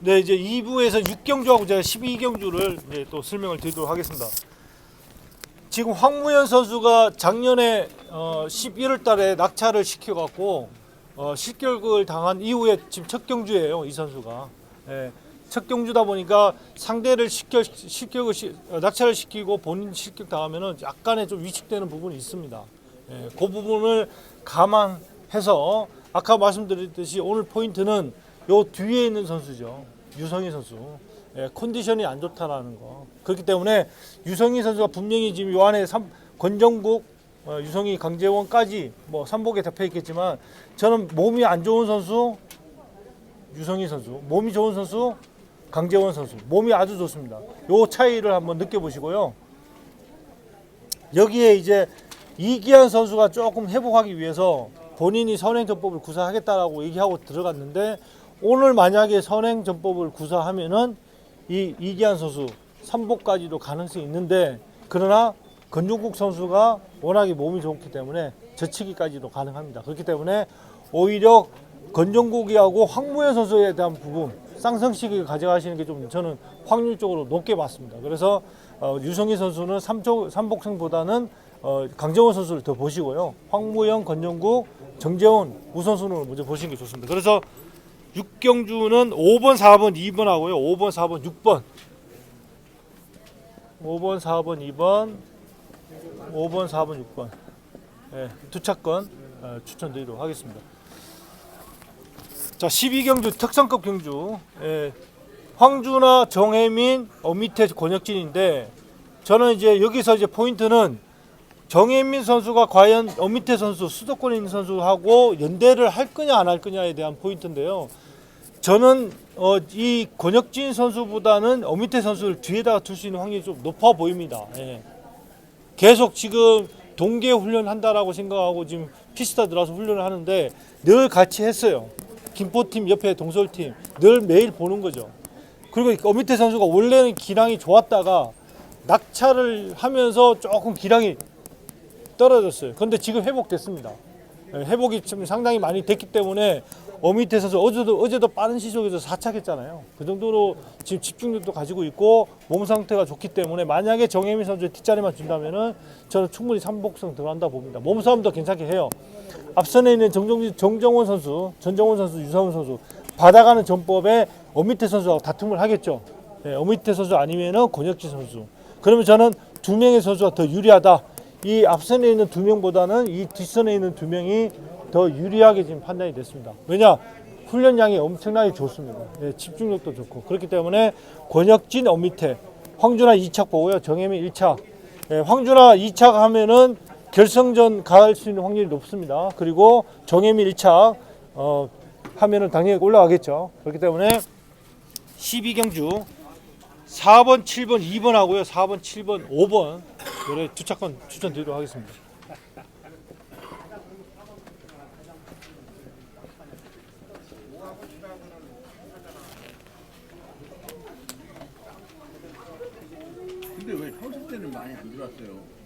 네, 이제 2부에서 6경주하고 제가 12경주를 이제 또 설명을 드리도록 하겠습니다. 지금 황무현 선수가 작년에 어, 11월 달에 낙차를 시켜갖고 어, 실격을 당한 이후에 지금 첫 경주예요, 이 선수가. 예, 첫 경주다 보니까 상대를 실격, 실격을 시, 어, 낙차를 시키고 본인 실격 당하면은 약간의 좀 위축되는 부분이 있습니다. 예, 그 부분을 감안해서 아까 말씀드렸듯이 오늘 포인트는 요 뒤에 있는 선수죠. 유성희 선수. 예, 컨디션이 안 좋다라는 거. 그렇기 때문에 유성희 선수가 분명히 지금 요 안에 삼, 권정국, 어, 유성희, 강재원까지 뭐 삼복에 잡혀 있겠지만 저는 몸이 안 좋은 선수 유성희 선수, 몸이 좋은 선수 강재원 선수. 몸이 아주 좋습니다. 요 차이를 한번 느껴보시고요. 여기에 이제 이기한 선수가 조금 회복하기 위해서 본인이 선행전법을 구사하겠다라고 얘기하고 들어갔는데 오늘 만약에 선행 전법을 구사하면은 이 이기한 선수 3복까지도 가능성이 있는데 그러나 건중국 선수가 워낙에 몸이 좋기 때문에 저치기까지도 가능합니다. 그렇기 때문에 오히려 건정국이하고 황무현 선수에 대한 부분 쌍성식을 가져가시는 게 좀 저는 확률적으로 높게 봤습니다. 그래서 어, 유성희 선수는 삼복승보다는 어, 강정원 선수를 더 보시고요. 황무현, 건정국, 정재훈 우선순위로 먼저 보시는 게 좋습니다. 그래서 6경주는 5번, 4번, 2번 하고요. 5번, 4번, 6번. 5번, 4번, 2번, 5번, 4번, 6번. 예, 두 차권 어, 추천드리도록 하겠습니다. 자, 12경주 특성급 경주. 예, 황주나 정혜민, 어 밑에 권혁진인데 저는 이제 여기서 이제 포인트는 정혜민 선수가 과연 어미태 선수 수도권에 있는 선수하고 연대를 할 거냐 안 할 거냐에 대한 포인트인데요. 저는 어, 이 권혁진 선수보다는 어미태 선수를 뒤에다가 둘 수 있는 확률이 좀 높아 보입니다. 예. 계속 지금 동계 훈련 한다라고 생각하고 지금 피스타 들어와서 훈련을 하는데 늘 같이 했어요. 김포팀 옆에 동솔팀 늘 매일 보는 거죠. 그리고 어미태 선수가 원래는 기량이 좋았다가 낙차를 하면서 조금 기량이 떨어졌어요. 그런데 지금 회복됐습니다. 예, 회복이 좀 상당히 많이 됐기 때문에 선수 어제도 어제도 빠른 시속에서 4차 했잖아요. 그 정도로 지금 집중력도 가지고 있고 몸 상태가 좋기 때문에 만약에 정혜민 선수의 뒷자리만 준다면은 저는 충분히 삼복성 들어간다 봅니다. 몸 싸움도 괜찮게 해요. 앞선에 있는 정정, 정정원 선수, 전정원 선수, 유사훈 선수 받아가는 전법에 어미태 선수하고 다툼을 하겠죠. 예, 어미태 선수 아니면은 권혁진 선수. 그러면 저는 두 명의 선수가 더 유리하다. 이 앞선에 있는 두 명보다는 이 뒷선에 있는 두 명이 더 유리하게 지금 판단이 됐습니다. 왜냐? 훈련량이 엄청나게 좋습니다. 예, 집중력도 좋고. 그렇기 때문에 권혁진, 엄미태, 황준하 2착 보고요. 정혜민 1착. 예, 황준하 2착 하면은 결승전 갈 수 있는 확률이 높습니다. 그리고 정혜민 1착 어, 하면은 당연히 올라가겠죠. 그렇기 때문에 12경주 4번, 7번, 2번 하고요. 4번, 7번, 5번 요래 두 차권 추천드리도록 하겠습니다. 근데 왜 평소 때는 많이 안 들어왔어요?